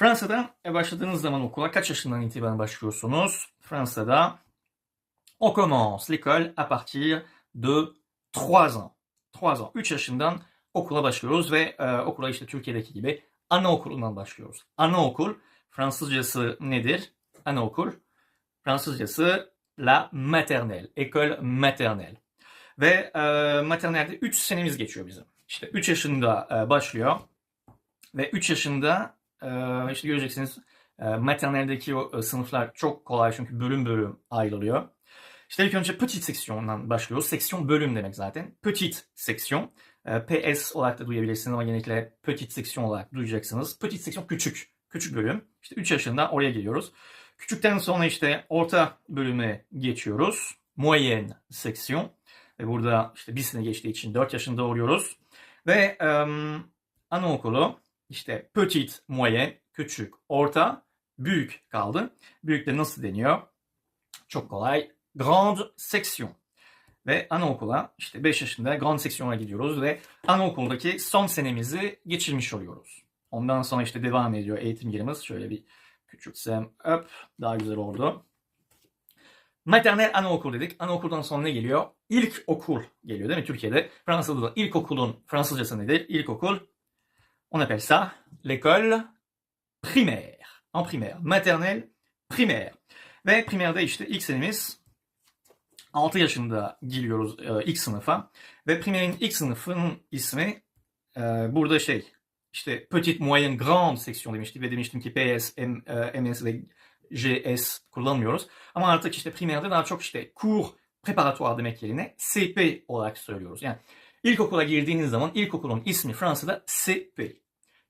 Fransa'da e, başladığınız zaman okula kaç yaşından itibaren başlıyorsunuz? Fransa'da on commence l'école à partir de 3 ans. 3 ans. 3 yaşından okula başlıyoruz ve e, okula işte Türkiye'deki gibi anaokulundan başlıyoruz. Anaokul Fransızcası nedir? Anaokul Fransızcası la maternelle, école maternelle. Ve e, maternelde 3 senemiz geçiyor bizim. İşte 3 yaşında e, başlıyor ve 3 yaşında e, işte göreceksiniz e, materneldeki o e, sınıflar çok kolay çünkü bölüm bölüm ayrılıyor. İşte ilk önce petit seksiyondan başlıyoruz. Seksiyon bölüm demek zaten. Petit seksiyon. PS olarak da duyabilirsiniz ama genellikle petit seksiyon olarak duyacaksınız. Petit seksiyon küçük. Küçük bölüm. İşte 3 yaşında oraya geliyoruz. Küçükten sonra işte orta bölüme geçiyoruz. Moyenne seksiyon. Ve burada işte bir sene geçtiği için 4 yaşında oluyoruz. Ve um, anaokulu işte petit, moyen, küçük, orta, büyük kaldı. Büyük de nasıl deniyor? Çok kolay. Grande section. Ve anaokula işte 5 yaşında grand seksiyona gidiyoruz ve anaokuldaki son senemizi geçirmiş oluyoruz. Ondan sonra işte devam ediyor eğitim yerimiz. Şöyle bir küçültsem hop daha güzel oldu. Maternel anaokul dedik. Anaokuldan sonra ne geliyor? İlk okul geliyor değil mi Türkiye'de? Fransa'da da ilkokulun Fransızcası nedir? İlkokul. On appelle ça l'école primaire. En primaire. Maternelle primaire. Ve primerde işte ilk senemiz 6 yaşında giriyoruz e, ilk sınıfa. Ve primerin ilk sınıfının ismi e, burada şey işte petit, moyen, grand seksiyon demiştik ve demiştim ki PS, M, e, MS ve JS kullanmıyoruz. Ama artık işte primerde daha çok işte cours préparatoire demek yerine CP olarak söylüyoruz. Yani ilkokula girdiğiniz zaman ilkokulun ismi Fransa'da CP.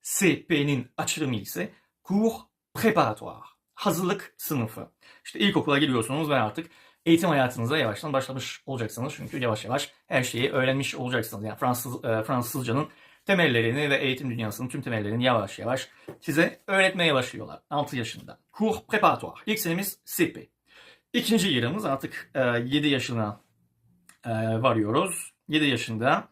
CP'nin açılımı ise cours préparatoire. Hazırlık sınıfı. İşte ilkokula giriyorsunuz ve artık eğitim hayatınıza yavaştan başlamış olacaksınız. Çünkü yavaş yavaş her şeyi öğrenmiş olacaksınız. Yani Fransız, e, Fransızcanın temellerini ve eğitim dünyasının tüm temellerini yavaş yavaş size öğretmeye başlıyorlar 6 yaşında. Cours préparatoire. İlk senemiz CP. İkinci yılımız artık e, 7 yaşına e, varıyoruz. 7 yaşında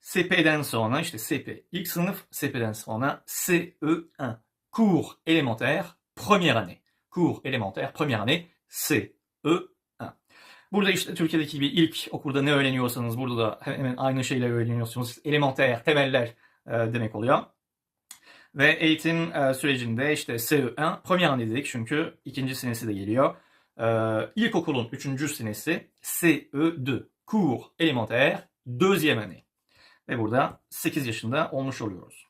CP'den sonra işte CP ilk sınıf, CP'den sonra CE1. Cours élémentaire première année. Cours élémentaire première année CE1. Burada işte Türkiye'deki gibi ilk okulda ne öğreniyorsanız burada da hemen aynı şeyleri öğreniyorsunuz. Elementer, temeller e, demek oluyor. Ve eğitim e, sürecinde işte CE1, premier année dedik çünkü ikinci senesi de geliyor. E, ilkokulun üçüncü senesi CE2, cours élémentaire, deuxième année. Ve burada 8 yaşında olmuş oluyoruz.